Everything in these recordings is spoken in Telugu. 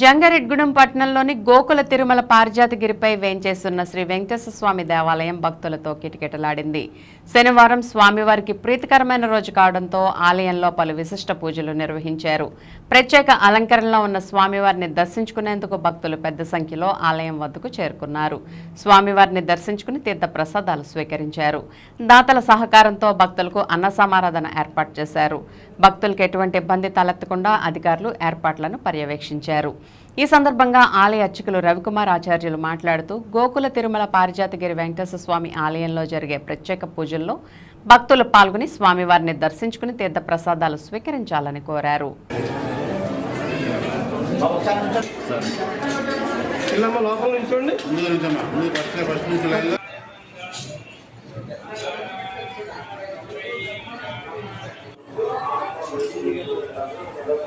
జంగారెడ్గూడెం పట్టణంలోని గోకుల తిరుమల పారిజాతగిరిపై వేంచేస్తున్న శ్రీ వెంకటేశ్వర స్వామి దేవాలయం భక్తులతో కిటకిటలాడింది. శనివారం స్వామివారికి ప్రీతికరమైన రోజు కావడంతో ఆలయంలో పలు విశిష్ట పూజలు నిర్వహించారు. ప్రత్యేక అలంకరణలో ఉన్న స్వామివారిని దర్శించుకునేందుకు భక్తులు పెద్ద సంఖ్యలో ఆలయం వద్దకు చేరుకున్నారు. స్వామివారిని దర్శించుకుని తీర్థ ప్రసాదాలు స్వీకరించారు. దాతల సహకారంతో భక్తులకు అన్న సమారాధన ఏర్పాటు చేశారు. భక్తులకు ఎటువంటి ఇబ్బంది తలెత్తకుండా అధికారులు ఏర్పాట్లను పర్యవేక్షించారు. ఈ సందర్భంగా ఆలయ అర్చకులు రవికుమార్ ఆచార్యులు మాట్లాడుతూ గోకుల తిరుమల పారిజాతగిరి వెంకటేశ్వర స్వామి ఆలయంలో జరిగే ప్రత్యేక పూజల్లో భక్తులు పాల్గొని స్వామివారిని దర్శించుకుని తీర్థ ప్రసాదాలు స్వీకరించాలని కోరారు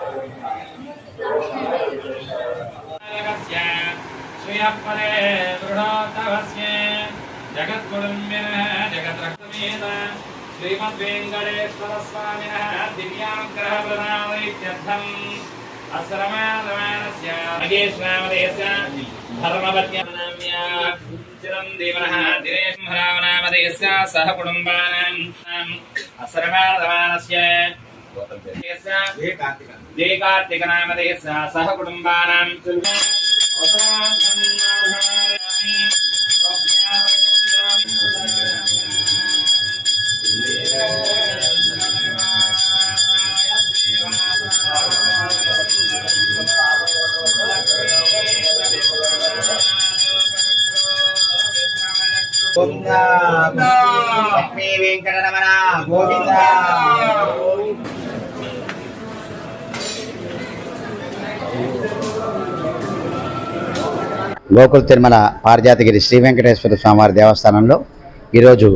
Thank you. यः परे दृढोतवस्ये जगद्गुरुम्यः जगद्रक्तमेन श्रीमद्वेङ्कटेश्वरस्वामिनः दिव्यानुग्रहप्रदानैत्यर्थम् असरमानमानस्य नगेश्वरामदेश धर्मपत्न्याम्या चिरम् देवनः दिनेशम्भरामनामदेश सह कुटुम्बानाम्। असरमानमानस्य जय कार्तिकनामदेश सह कुटुम्बानाम्। గోవింద లక్ష్మీ వెంకటరమణ గోవింద గోకుల తిరుమల పారిజాతగిరి శ్రీ వెంకటేశ్వర స్వామివారి దేవస్థానంలో ఈరోజు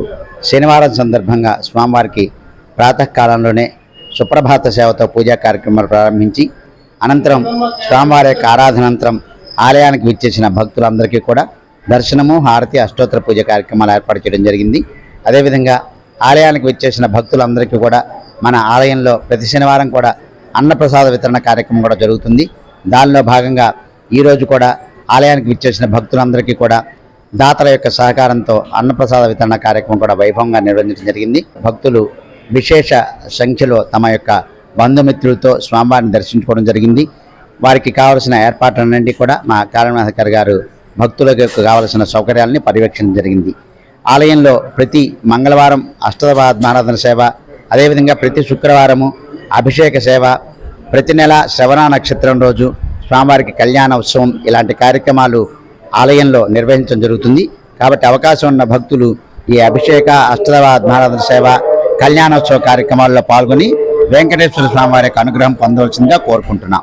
శనివారం సందర్భంగా స్వామివారికి ప్రాతకాలంలోనే సుప్రభాత సేవతో పూజా కార్యక్రమాలు ప్రారంభించి అనంతరం స్వామివారి యొక్క ఆరాధనంతరం ఆలయానికి విచ్చేసిన భక్తులందరికీ కూడా దర్శనము హారతి అష్టోత్తర పూజ కార్యక్రమాలు ఏర్పాటు చేయడం జరిగింది. అదేవిధంగా ఆలయానికి విచ్చేసిన భక్తులందరికీ కూడా మన ఆలయంలో ప్రతి శనివారం కూడా అన్నప్రసాద వితరణ కార్యక్రమం కూడా జరుగుతుంది. దానిలో భాగంగా ఈరోజు కూడా ఆలయానికి విచ్చేసిన భక్తులందరికీ కూడా దాతల యొక్క సహకారంతో అన్నప్రసాద వితరణ కార్యక్రమం కూడా వైభవంగా నిర్వహించడం జరిగింది. భక్తులు విశేష సంఖ్యలో తమ యొక్క బంధుమిత్రులతో స్వామివారిని దర్శించుకోవడం జరిగింది. వారికి కావలసిన ఏర్పాట్లన్నింటినీ కూడా మా కార్యనిర్వాహకారి గారు భక్తులకు కావలసిన సౌకర్యాలని పర్యవేక్షణ జరిగింది. ఆలయంలో ప్రతి మంగళవారం అష్టదవాత్మారాధన సేవ అదేవిధంగా ప్రతి శుక్రవారము అభిషేక సేవ ప్రతి నెల శ్రవణ నక్షత్రం రోజు స్వామివారికి కళ్యాణ ఉత్సవం ఇలాంటి కార్యక్రమాలు ఆలయంలో నిర్వహించడం జరుగుతుంది. కాబట్టి అవకాశం ఉన్న భక్తులు ఈ అభిషేక అష్టదవాధనారాధన సేవ కళ్యాణోత్సవ కార్యక్రమాల్లో పాల్గొని వెంకటేశ్వర స్వామివారి యొక్క అనుగ్రహం పొందవలసిందిగా కోరుకుంటున్నాం.